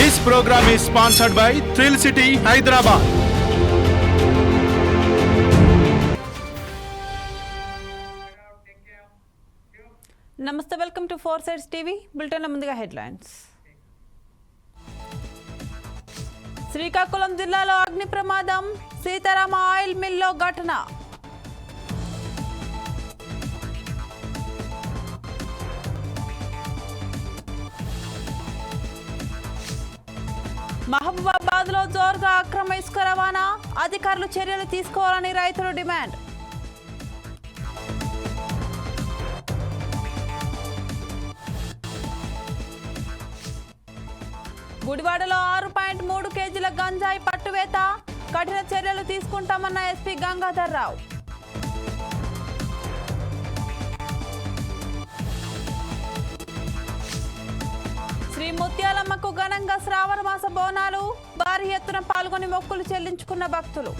This program is sponsored by thrill city Hyderabad నమస్తే welcome to four sides TV bulletin ముందుగా headlines Srikakulam జిల్లాలో అగ్ని ప్రమాదం సీతారామ ఆయిల్ మిల్లో ఘటన. మహబూబాబాద్లో జోరుగా అక్రమ ఇసుక రవాణా అధికారులు చర్యలు తీసుకోవాలని రైతులు డిమాండ్. గుడివాడలో ఆరు పాయింట్ మూడు కేజీల గంజాయి పట్టువేత. కఠిన చర్యలు తీసుకుంటామన్న ఎస్పీ గంగాధర్ రావు. ముత్యాలమ్మకు ఘనంగా శ్రావణ మాస బోనాలు. భారీ ఎత్తున పాల్గొని మొక్కులు చెల్లించుకున్న భక్తులు.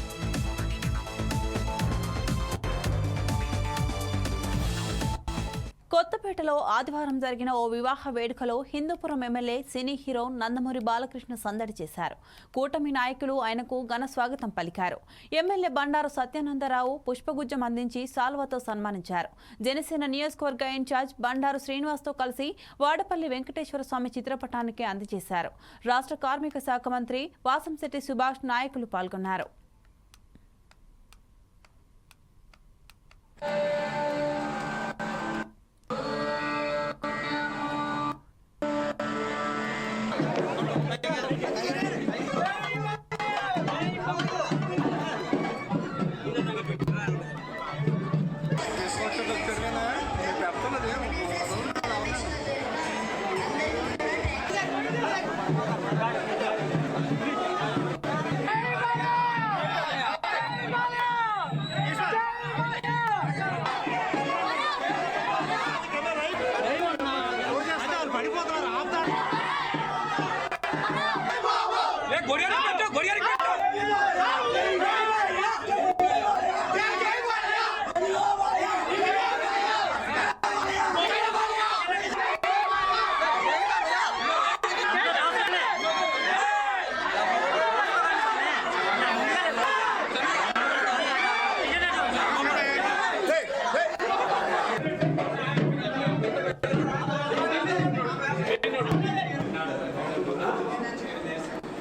కొత్తపేటలో ఆదివారం జరిగిన ఓ వివాహ వేడుకలో Hindupuram MLA cine hero Nandamuri Balakrishna సందడి చేశారు. కూటమి నాయకులు ఆయనకు ఘన స్వాగతం పలికారు. ఎమ్మెల్యే బండారు సత్యానందరావు పుష్పగుజ్జం అందించి సాల్వతో సన్మానించారు. జనసేన నియోజకవర్గ ఇన్ఛార్జ్ బండారు శ్రీనివాస్తో కలిసి వాడపల్లి వెంకటేశ్వర స్వామి చిత్రపటానికి అందజేశారు. రాష్ట్ర కార్మిక శాఖ మంత్రి వాసంశెట్టి సుభాష్ నాయకులు పాల్గొన్నారు.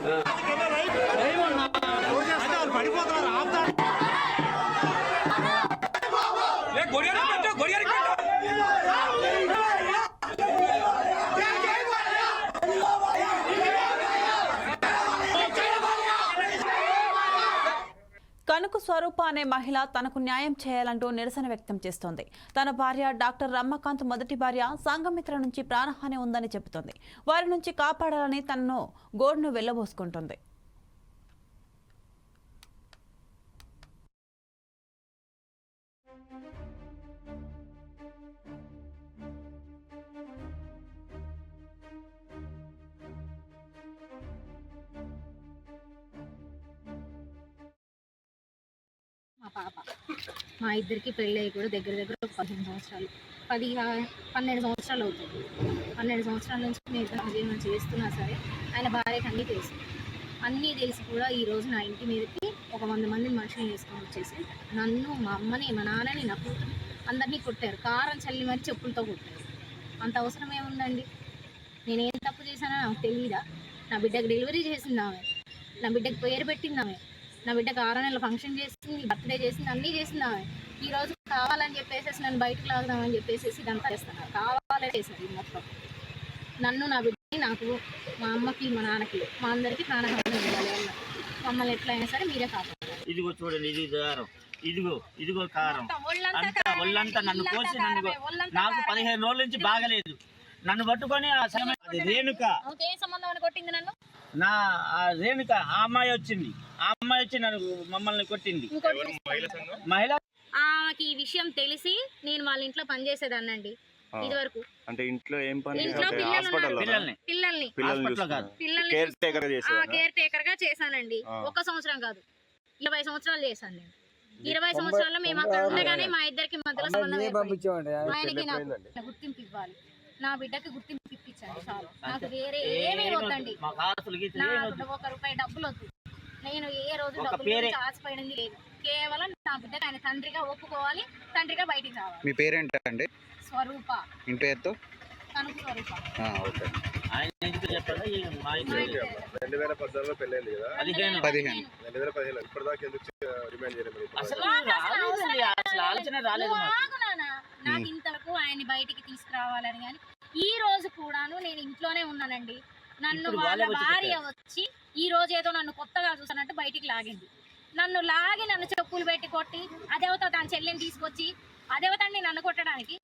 응. స్వరూప అనే మహిళ తనకు న్యాయం చేయాలంటూ నిరసన వ్యక్తం చేస్తోంది. తన భార్య డాక్టర్ రమ్మకాంత్ మొదటి భార్య సంఘమిత్ర నుంచి ప్రాణహాని ఉందని చెబుతోంది. వారి నుంచి కాపాడాలని తనను గోడును వెళ్ళబోసుకుంటుంది పాప మా ఇద్దరికి పెళ్ళి అయ్యి కూడా దగ్గర దగ్గర ఒక పదిహేను సంవత్సరాలు. పది పన్నెండు సంవత్సరాలు అవుతుంది. పన్నెండు సంవత్సరాల నుంచి మేము ఇద్దరం జీవనం చేస్తున్నా సరే ఆయన భార్యకి అన్నీ తెలుసు. అన్నీ తెలిసి కూడా ఈ రోజు నా ఇంటి మీదకి ఒక వంద మంది మనుషులు వేసుకొని వచ్చేసి నన్ను మా అమ్మని మా నాన్నని నా కూతురు అందరినీ కొట్టారు. కారం చల్లి మరి చెప్పులతో కొట్టారు. అంత అవసరం ఏముందండి? నేనేం తప్పు చేశానో నాకు తెలియదా నా బిడ్డకు డెలివరీ చేసిందామే నా బిడ్డకు పేరు పెట్టిందామే నా బిడ్డకు ఆరో నెలల ఫంక్షన్ చేసింది బర్త్డే చేసింది అన్నీ చేసింది ఆమె. ఈ రోజు కావాలని చెప్పేసి నన్ను బయటకు లాగుదామని చెప్పేసి ఇదంతా చేస్తాను కావాలని ఇది మొత్తం. నన్ను నా బిడ్డని నాకు మా అమ్మకి మా నాన్నకి మా అందరికీ ప్రాణహాని ఇవ్వాలి అన్న. మమ్మల్ని ఎట్లయినా సరే మీరే కాపాడాలి. ఇదిగో చూడండి ఇది దారం ఇదిగో ఇదిగో కారం అంతా ఒళ్ళంతా నన్ను కోసి నన్ను నాకు పదిహేను రోజుల నుంచి బాగలేదు. నన్ను పట్టుకొని ఆ సమయం అది రేణుక. ఏ సంబంధం అని కొట్టింది నన్ను? నా ఆ రేణుక ఆ అమ్మాయి వచ్చింది. ఆ అమ్మాయి వచ్చి నన్ను మమ్మల్ని కొట్టింది. మహిళ ఆమెకి ఈ విషయం తెలిసి నేను వాళ్ళ ఇంట్లో పనిచేసేదాన్నండి ఇది వరకు అంటే ఇంట్లో ఏం పని ఇంట్లో పిల్లల్ని. పిల్లల్ని. పిల్లల్ని కేర్ టేకర్గా చేశానండి. ఒక సంవత్సరం కాదు. ఇరవై సంవత్సరాలు చేశాను నేను. ఇరవై సంవత్సరాల్లో మేము అక్కడ ఉండగానే మా ఇద్దరికి మధ్యలో సంబంధం ఏర్పడింది. ఆయనకి నాకు గుర్తింపు ఇవ్వాలి. నా బిడ్డకి గుర్తింపు ఇప్పించండి చాలు. నాకు వేరే ఏమీ వద్దండి. నాకు ఒక రూపాయి డబ్బులు వద్దు. నేను ఏ రోజు డబ్బులు ఆశపడింది లేదు. కేవలం నా బిడ్డకి ఆయన తండ్రిగా ఒప్పుకోవాలి తండ్రిగా బయటికి రావాలి. మీ పేరేంటండి? స్వరూప. ఇంటి పేరుతో? ఓకే. ఆయన ఎందుకు చెప్పాడు ఈ మా మా ఇంట్లో ఇంటి రెండు వేల పద్నాలుగులో పెళ్ళైంది కదా. పదిహేను. పదిహేను. రెండు వేల పదిహేను ఇప్పటిదాకా ఎందుకు రిమైండ్ చేయలేదు మరి ఇప్పుడు? అసలు నాకు అసలు ఆలోచన రాలేదు ఇంతవరకు ఆయన్ని బయటికి తీసుకురావాలని కానీ ఈ రోజు కూడాను నేను ఇంట్లోనే ఉన్నానండి. నన్ను వాళ్ళ భార్య వచ్చి ఈ రోజు ఏదో నన్ను కొత్తగా చూసానంటే బయటికి లాగింది. నన్ను లాగి నన్ను చెప్పులు పెట్టి కొట్టి అదేవత దాని చెల్లిని తీసుకొచ్చి అదేవతండి నన్ను కొట్టడానికి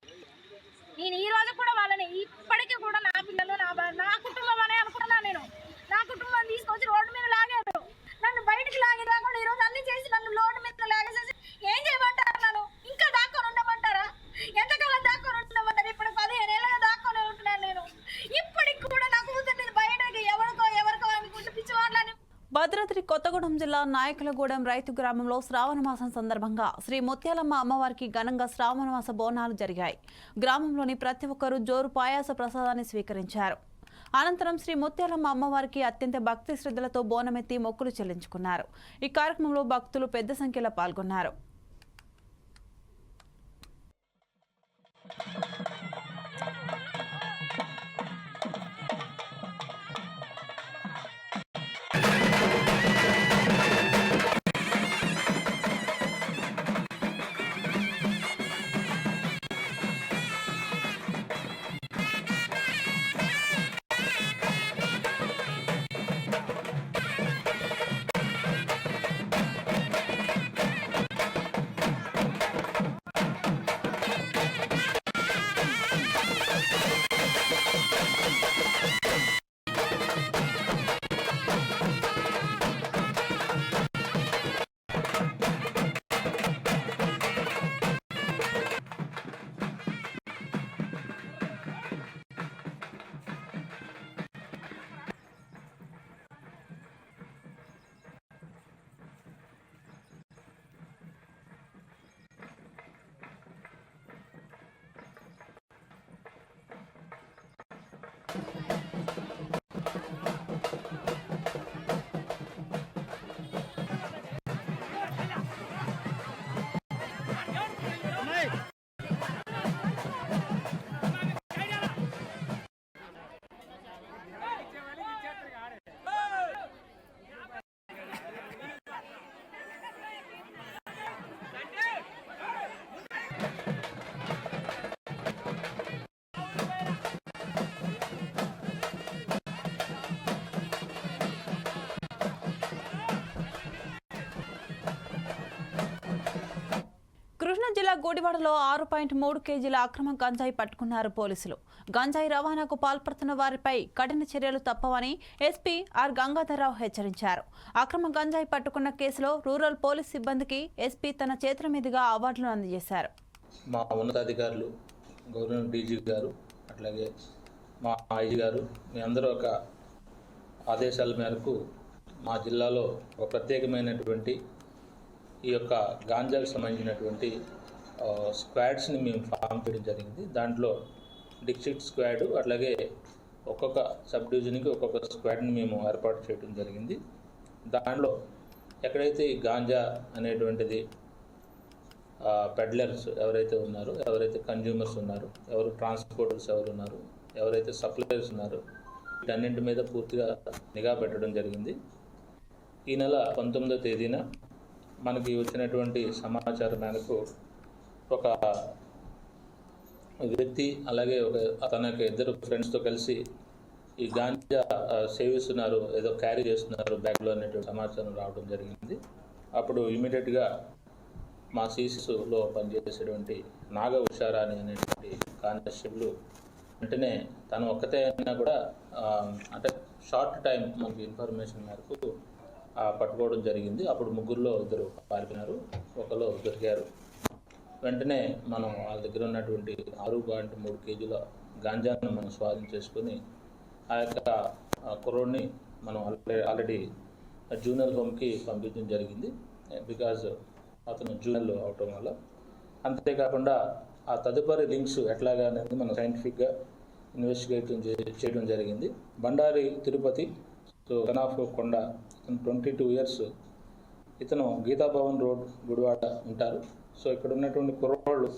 నేను ఈ రోజు కూడా వాళ్ళని ఇప్పటికీ కూడా నా పిల్లలు నా నా కుటుంబం అనే అనుకుంటున్నా నేను. నా కుటుంబం తీసుకొచ్చి రోడ్డు మీద లాగారు నన్ను బయటికి లాగి రాకుండా ఈరోజు అన్ని చేసి నన్ను రోడ్డు మీద లాగేసేసి ఏం చేయమంటారు నన్ను? ఇంకా దాక్కొని ఉండమంటారా? ఎంతకాలం దాక్కొని ఉండమంటారు? ఇప్పుడు పదిహేను ఏళ్ళగా దాక్కొని ఉంటున్నాను నేను. ఇప్పటికి కూడా నాకు భద్రాద్రి కొత్తగూడెం జిల్లా నాయకులగూడెం రైతు గ్రామంలో శ్రావణ మాసం సందర్భంగా శ్రీ ముత్యాలమ్మ అమ్మవారికి ఘనంగా శ్రావణమాస బోనాలు జరిగాయి. గ్రామంలోని ప్రతి ఒక్కరూ జోరు పాయాస ప్రసాదాన్ని స్వీకరించారు. అనంతరం శ్రీ ముత్యాలమ్మ అమ్మవారికి అత్యంత భక్తి శ్రద్ధలతో బోనమెత్తి మొక్కులు చెల్లించుకున్నారు. ఈ కార్యక్రమంలో భక్తులు పెద్ద సంఖ్యలో పాల్గొన్నారు. గోడివాడలో ఆరు పాయింట్ మూడు కేజీల అక్రమ గంజాయి పట్టుకున్నారు పోలీసులు. గంజాయి రవాణాకు పాల్పడుతున్న వారిపై కఠిన చర్యలు తప్పవని ఎస్పీ ఆర్ గంగాధరరావు హెచ్చరించారు. అక్రమ గంజాయి పట్టుకున్న కేసులో రూరల్ పోలీస్ సిబ్బందికి ఎస్పీ తన చేతుల మీదుగా అవార్డులు అందజేశారు. మా ఉన్నతాధికారులు గవర్నర్ డీజీ గారు అట్లాగే మా ఐజీ గారు మీ అందరూ ఒక ఆదేశాల మేరకు మా జిల్లాలో ఒక ప్రత్యేకమైనటువంటి ఈ యొక్క గాంజాకు సంబంధించినటువంటి స్క్వాడ్స్ని మేము ఫామ్ చేయడం జరిగింది. దాంట్లో డిస్ట్రిక్ట్ స్క్వాడ్ అట్లాగే ఒక్కొక్క సబ్ డివిజన్కి ఒక్కొక్క స్క్వాడ్ని మేము ఏర్పాటు చేయడం జరిగింది. దాంట్లో ఎక్కడైతే ఈ గాంజా అనేటువంటిది పెడ్లర్స్ ఎవరైతే ఉన్నారో ఎవరైతే కన్జ్యూమర్స్ ఉన్నారు ఎవరు ట్రాన్స్పోర్టర్స్ ఎవరు ఉన్నారు ఎవరైతే సప్లయర్స్ ఉన్నారో వీటన్నింటి మీద పూర్తిగా నిఘా పెట్టడం జరిగింది. ఈ నెల పంతొమ్మిదో తేదీన మనకి వచ్చినటువంటి సమాచారం మేరకు ఒక వ్యక్తి అలాగే ఒక అతనికి ఇద్దరు ఫ్రెండ్స్తో కలిసి ఈ గాంజా సేవిస్తున్నారు ఏదో క్యారీ చేస్తున్నారు బ్యాగ్లో అనేటువంటి సమాచారం రావడం జరిగింది. అప్పుడు ఇమీడియట్గా మా సీసీలో పనిచేసేటువంటి నాగ ఉషారాణి అనేటువంటి కానిస్టేబుల్ వెంటనే తను ఒక్కతే అయినా కూడా అంటే షార్ట్ టైం మనకి ఇన్ఫర్మేషన్ మేరకు పట్టుకోవడం జరిగింది. అప్పుడు ముగ్గురులో ఇద్దరు పారిపోయినారు. ఒకరు దొరికారు. వెంటనే మనం వాళ్ళ దగ్గర ఉన్నటువంటి ఆరు పాయింట్ మూడు కేజీల గాంజాను మనం స్వాధీనం చేసుకొని ఆ యొక్క కుర్రోడ్ని మనం ఆల్రెడీ ఆల్రెడీ జూనియర్ హోమ్కి పంపించడం జరిగింది. Eh, బికాజ్ అతను జూనియర్లో అవటం వల్ల. అంతేకాకుండా ఆ తదుపరి లింక్స్ ఎట్లాగా అనేది మనం సైంటిఫిక్గా ఇన్వెస్టిగేట్ చేయడం జరిగింది. బండారి తిరుపతి సో కనాఫ్ కొండ ఇతను ట్వంటీ టూ ఇయర్స్. ఇతను గీతాభవన్ రోడ్ గుడివాడ ఉంటారు. సో ఇక్కడ ఉన్నటువంటి కుర్రోళ్ళు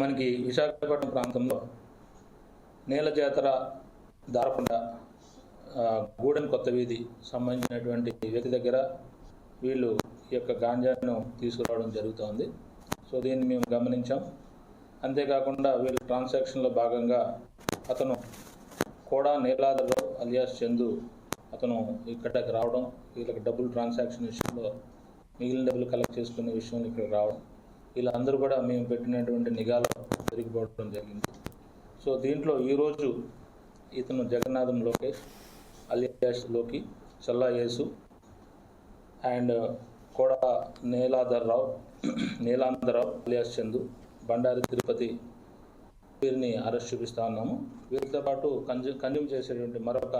మనకి విశాఖపట్నం ప్రాంతంలో నేల జాతర దారకుండా గూడెన్ గూడెం కొత్త వీధి సంబంధించినటువంటి వ్యక్తి దగ్గర వీళ్ళు ఈ యొక్క గాంజాను తీసుకురావడం జరుగుతోంది. సో దీన్ని మేము గమనించాం. అంతేకాకుండా వీళ్ళ ట్రాన్సాక్షన్లో భాగంగా అతను కూడా నీలాధరరావు అలియాస్ చందు అతను ఇక్కడికి రావడం వీళ్ళకి డబ్బులు ట్రాన్సాక్షన్ విషయంలో మిగిలిన డబ్బులు కలెక్ట్ చేసుకునే విషయంలో ఇక్కడ రావడం వీళ్ళందరూ కూడా మేము పెట్టినటువంటి నిఘాలో దొరికిపోవడం జరిగింది. సో దీంట్లో ఈరోజు ఇతను జగన్నాథం లోకేష్ అలియాస్లోకి చల్లా యేసు అండ్ కోడ నీలాధర్రావు నీలాంధరావు అలియాస్ చందు బండారి తిరుపతి వీరిని అరెస్ట్ చూపిస్తా ఉన్నాము. వీరితో పాటు కంజ్యూ కన్జ్యూమ్ చేసేటువంటి మరొక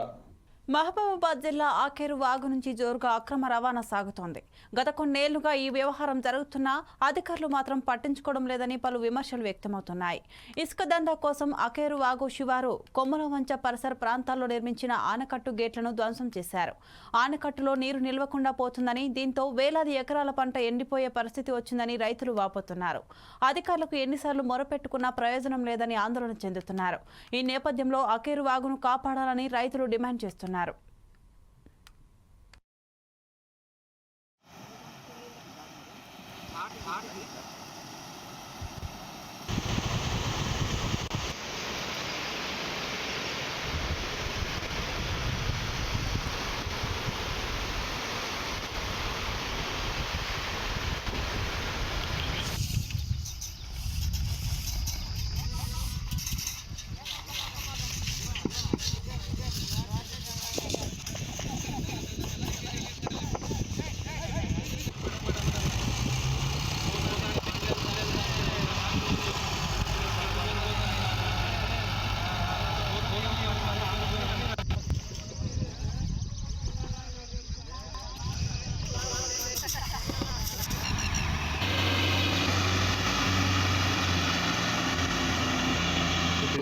మహబూబాబాద్ జిల్లా ఆకేరు వాగు నుంచి జోరుగా అక్రమ రవాణా సాగుతోంది. గత కొన్నేళ్ళుగా ఈ వ్యవహారం జరుగుతున్నా అధికారులు మాత్రం పట్టించుకోవడం లేదని పలు విమర్శలు వ్యక్తమవుతున్నాయి. ఇసుక దందా కోసం అకేరు వాగు శివారు కొమ్మల వంచ పరిసర ప్రాంతాల్లో నిర్మించిన ఆనకట్టు గేట్లను ధ్వంసం చేశారు. ఆనకట్టులో నీరు నిల్వకుండా పోతుందని దీంతో వేలాది ఎకరాల పంట ఎండిపోయే పరిస్థితి వచ్చిందని రైతులు వాపోతున్నారు. అధికారులకు ఎన్నిసార్లు మొరపెట్టుకున్నా ప్రయోజనం లేదని ఆందోళన చెందుతున్నారు. ఈ నేపథ్యంలో అకేరు వాగును కాపాడాలని రైతులు డిమాండ్ చేస్తున్నారు. tornar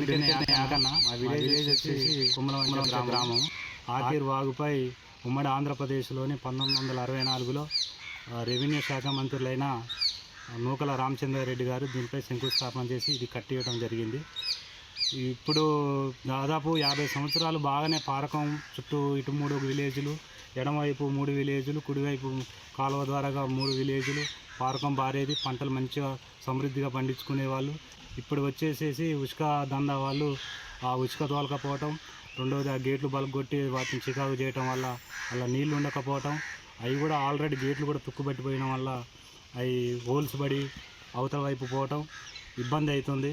యాకన్న మా విలేజ్ వచ్చేసి కుమ్మలవంచ గ్రామం. ఆకీర్ వాగుపై ఉమ్మడి ఆంధ్రప్రదేశ్లోని పంతొమ్మిది వందల అరవై నాలుగులో రెవెన్యూ శాఖ మంత్రులైన నూకల రామచంద్రారెడ్డి గారు దీనిపై శంకుస్థాపన చేసి ఇది కట్టియడం జరిగింది. ఇప్పుడు దాదాపు యాభై సంవత్సరాలు బాగానే పారకం చుట్టూ ఇటు మూడు విలేజ్లు ఎడమవైపు మూడు విలేజ్లు కుడివైపు కాలువ ద్వారాగా మూడు విలేజ్లు. పారకం బారేది పంటలు మంచిగా సమృద్ధిగా పండించుకునేవాళ్ళు. ఇప్పుడు వచ్చేసేసి ఉసుక దందా వాళ్ళు ఆ ఉచుక తోలకపోవటం రెండవది ఆ గేట్లు బలగొట్టి వాటిని చికాకు చేయటం వల్ల అలా నీళ్ళు ఉండకపోవటం అవి కూడా ఆల్రెడీ గేట్లు కూడా తుక్కుపట్టిపోయడం వల్ల అవి హోల్స్ పడి అవతల వైపు పోవటం ఇబ్బంది అవుతుంది.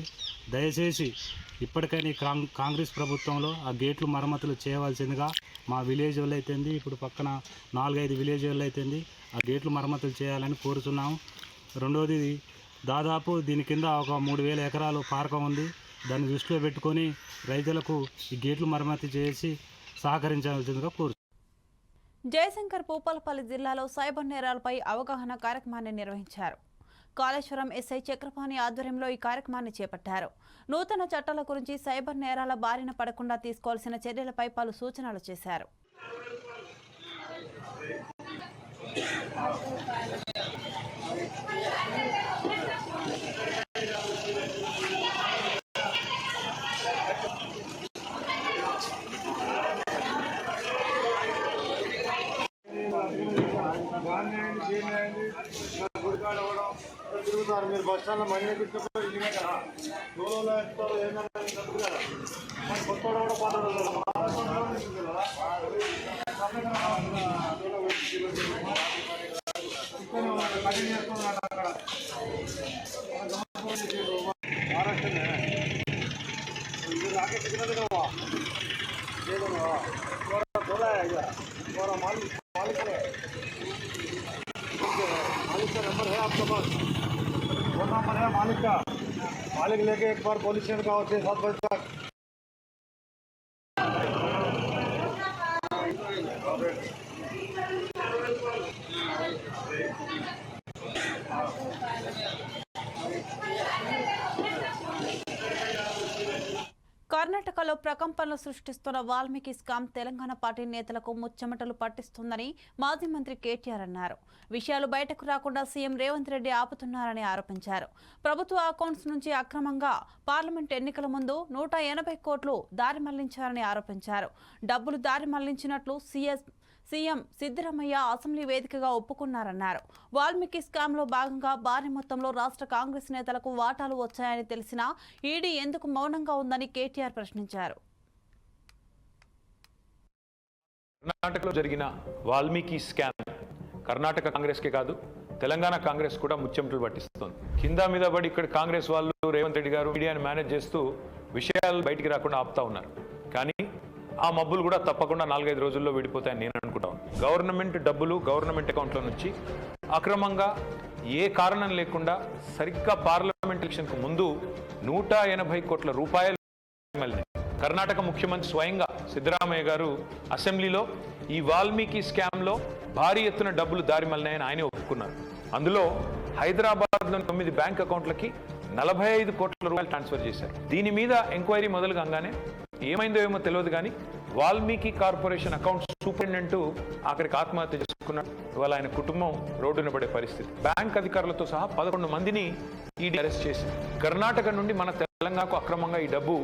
దయచేసి ఇప్పటికైనా ఈ కాంగ్ కాంగ్రెస్ ప్రభుత్వంలో ఆ గేట్లు మరమ్మతులు చేయవలసిందిగా మా విలేజ్ వాళ్ళు అయితేంది ఇప్పుడు పక్కన నాలుగైదు విలేజ్ వాళ్ళు అయితేంది ఆ గేట్లు మరమ్మతులు చేయాలని కోరుతున్నాము. రెండవది దాదాపు దీని కింద ఒక మూడు వేల ఎకరాలు పార్కం ఉంది. దాన్ని దృష్టిలో పెట్టుకొని రైతులకు ఈ గేట్లు మరమ్మతి చేసి సహకరించవలసిందిగా కోరు. జయశంకర్ పూపలపల్లి జిల్లాలో సైబర్ నేరాలపై అవగాహన కార్యక్రమాన్ని నిర్వహించారు. కాళేశ్వరం ఎస్ఐ చక్రపాణి ఆధ్వర్యంలో ఈ కార్యక్రమాన్ని చేపట్టారు. నూతన చట్టాల గురించి సైబర్ నేరాల బారిన పడకుండా తీసుకోవాల్సిన చర్యలపై పలు సూచనలు చేశారు. తిరుగుతారు మీరు బస్ స్టాండ్ లో మనీ ఎక్కించుకుంటే ఇంటికే కదా దూరంలో ఎక్కుతారు ఏమన్నా తప్పు కదా మరి కొత్త వాడు కూడా పోతాడు కదా. మహారాష్ట్రలో కూడా ఉంటుంది కదా. ఇక్కడనే ఉన్నారు, కటింగ్ చేస్తున్నారు అక్కడ మహారాష్ట్రనే ఇది రాకెట్ సిగ్నల్ కదా ये दोनों थोड़ा थोड़ा है इधर थोड़ा मालिक मालिक है मालिक का नंबर है आपके पास फ़ोन नंबर है मालिक का। मालिक लेके एक बार पुलिस स्टेशन का छः सात बजे तक। కర్ణాటకలో ప్రకంపనలు సృష్టిస్తున్న వాల్మీకి స్కామ్ తెలంగాణ పార్టీ నేతలకు ముచ్చెమటలు పట్టిస్తుందని మాజీ మంత్రి కేటీఆర్ అన్నారు. విషయాలు బయటకు రాకుండా సీఎం రేవంత్ రెడ్డి ఆపుతున్నారని ఆరోపించారు. ప్రభుత్వ అకౌంట్స్ నుంచి అక్రమంగా పార్లమెంట్ ఎన్నికల ముందు నూట ఎనభై కోట్లు దారి మళ్ళించారని ఆరోపించారు. డబ్బులు దారి మళ్ళించినట్లు సీఎస్ సీఎం సిద్దరామయ్య అసెంబ్లీ వేదికగా ఒప్పుకున్నారన్నారు. వాల్మీకి స్కామ్లో భాగంగా భారీ మొత్తంలో రాష్ట్ర కాంగ్రెస్ నేతలకు వాటాలు వచ్చాయని తెలిసినా ఈడీ ఎందుకు మౌనంగా ఉందని కేటీఆర్ ప్రశ్నించారు. కర్ణాటకలో జరిగిన వాల్మీకి స్కామ్ కర్ణాటక కాంగ్రెస్కే కాదు తెలంగాణ కాంగ్రెస్ కూడా ముచ్చెమటలు పట్టిస్తుంది. కింద మీద పడి ఇక్కడ కాంగ్రెస్ వాళ్ళు రేవంత్ రెడ్డి గారు మీడియాని మేనేజ్ చేస్తూ విషయాలు బయటికి రాకుండా ఆపుతా ఉన్నారు. ఆ మబ్బులు కూడా తప్పకుండా నాలుగైదు రోజుల్లో విడిపోతాయని నేను అనుకుంటాను గవర్నమెంట్ డబ్బులు గవర్నమెంట్ అకౌంట్లో నుంచి అక్రమంగా ఏ కారణం లేకుండా సరిగ్గా పార్లమెంట్ ఎలక్షన్కు ముందు నూట ఎనభై కోట్ల రూపాయలు కర్ణాటక ముఖ్యమంత్రి స్వయంగా సిద్ధరామయ్య గారు అసెంబ్లీలో ఈ వాల్మీకి స్కామ్లో భారీ ఎత్తున డబ్బులు దారి మళ్ళినాయని ఆయనే ఒప్పుకున్నారు. అందులో హైదరాబాద్లో తొమ్మిది బ్యాంక్ అకౌంట్లకి నలభై ఐదు కోట్ల రూపాయలు ట్రాన్స్ఫర్ చేశారు. దీని మీద ఎంక్వైరీ మొదలు కాగానే ఏమైందో ఏమో తెలియదు కానీ వాల్మీకి కార్పొరేషన్ అకౌంట్ సూపరింటెండెంట్ ఆఖరికి ఆత్మహత్య చేసుకున్నాడు. ఇవాళ ఆయన కుటుంబం రోడ్డున పడే పరిస్థితి. బ్యాంక్ అధికారులతో సహా పదకొండు మందిని ఈడీ అరెస్ట్ చేసింది. కర్ణాటక నుండి మన తెలంగాణకు అక్రమంగా ఈ డబ్బు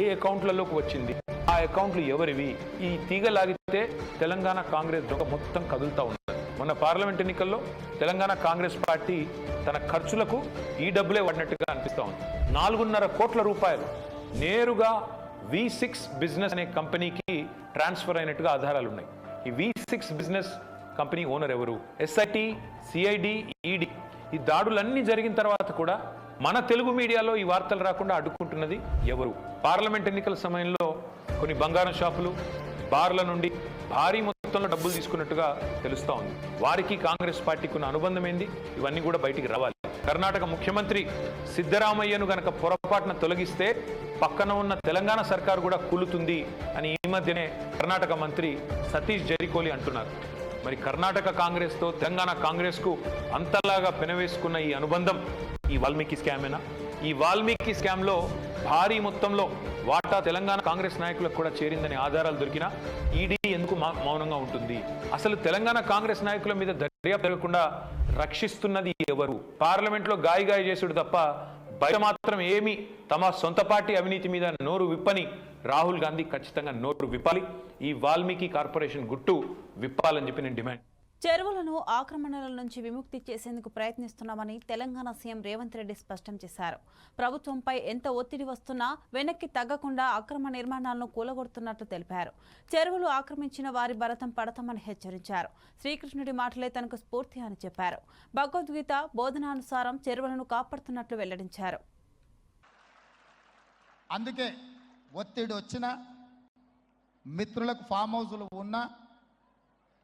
ఏ అకౌంట్లలోకి వచ్చింది? ఆ అకౌంట్లు ఎవరివి? ఈ తీగ లాగితే తెలంగాణ కాంగ్రెస్ దొంగ మొత్తం కదులుతా ఉన్నారు మొన్న పార్లమెంట్ ఎన్నికల్లో తెలంగాణ కాంగ్రెస్ పార్టీ తన ఖర్చులకు ఈ డబ్బులే వాడినట్టుగా అనిపిస్తూ ఉంది. నాలుగున్నర కోట్ల రూపాయలు నేరుగా వి సిక్స్ బిజినెస్ అనే కంపెనీకి ట్రాన్స్ఫర్ అయినట్టుగా ఆధారాలు ఉన్నాయి. ఈ V six business company owner ఎవరు? ఎస్ఐటి సిఐడి ఈడి ఈ దాడులన్నీ జరిగిన తర్వాత కూడా మన తెలుగు మీడియాలో ఈ వార్తలు రాకుండా అడ్డుకుంటున్నది ఎవరు? పార్లమెంట్ ఎన్నికల సమయంలో కొన్ని బంగారం షాపులు బార్ల నుండి భారీ మొత్తంలో డబ్బులు తీసుకున్నట్టుగా తెలుస్తా ఉంది. వారికి కాంగ్రెస్ పార్టీకి ఉన్న అనుబంధం ఏంది? ఇవన్నీ కూడా బయటికి రావాలి. కర్ణాటక ముఖ్యమంత్రి సిద్ధరామయ్యను గనక పొరపాటున తొలగిస్తే పక్కన ఉన్న తెలంగాణ సర్కారు కూడా కూలుతుంది అని ఈ మధ్యనే కర్ణాటక మంత్రి సతీష్ జరికోలి అంటున్నారు. మరి కర్ణాటక కాంగ్రెస్తో తెలంగాణ కాంగ్రెస్కు అంతలాగా పెనవేసుకున్న ఈ అనుబంధం ఈ వాల్మీకి స్కామేనా? ఈ వాల్మీకి స్కామ్లో భారీ మొత్తంలో వాటా తెలంగాణ కాంగ్రెస్ నాయకులకు కూడా చేరిందని ఆధారాలు దొరికినా ఈడీ ఎందుకు మౌనంగా ఉంటుంది? అసలు తెలంగాణ కాంగ్రెస్ నాయకుల మీద దర్యాప్తు జరగకుండా రక్షిస్తున్నది ఎవరు? పార్లమెంట్లో గాయగాయ చేసుడు తప్ప బయట మాత్రం ఏమి తమ సొంత పార్టీ అవినీతి మీద నోరు విప్పని రాహుల్ గాంధీ ఖచ్చితంగా నోరు విప్పాలి. ఈ వాల్మీకి కార్పొరేషన్ గుట్టు విప్పాలని చెప్పి నేను డిమాండ్ చెరువులను ఆక్రమణల నుంచి విముక్తి చేసేందుకు ప్రయత్నిస్తున్నామని తెలంగాణ సీఎం రేవంత్ రెడ్డి స్పష్టం చేశారు. ప్రభుత్వంపై ఎంత ఒత్తిడి వస్తున్నా వెనక్కి తగ్గకుండా అక్రమ నిర్మాణాలను కూలగొడుతున్నట్లు తెలిపారు. చెరువులు ఆక్రమించిన వారి భరతం పడతామని హెచ్చరించారు. శ్రీకృష్ణుడి మాటలే తనకు స్ఫూర్తి అని చెప్పారు. భగవద్గీత బోధనానుసారం చెరువులను కాపాడుతున్నట్లు వెల్లడించారు. అందుకే ఒత్తిడి వచ్చినా మిత్రులకు ఫామ్ హౌజులు ఉన్నా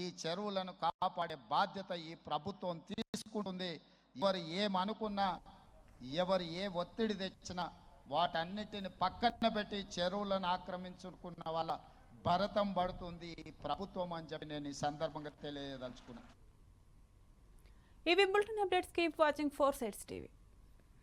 ఈ చెరువులను కాపాడే బాధ్యత ఈ ప్రభుత్వం తీసుకుంటుంది. ఎవరు ఏమనుకున్నా ఎవరు ఏ ఒత్తిడి తెచ్చినా వాటన్నిటిని పక్కన పెట్టి చెరువులను ఆక్రమించుకున్న వాళ్ళ భరతం పడుతుంది ఈ ప్రభుత్వం అని చెప్పి నేను ఈ సందర్భంగా తెలియదలుచుకున్నాను ఇవి bulletin updates keep watching four sides TV.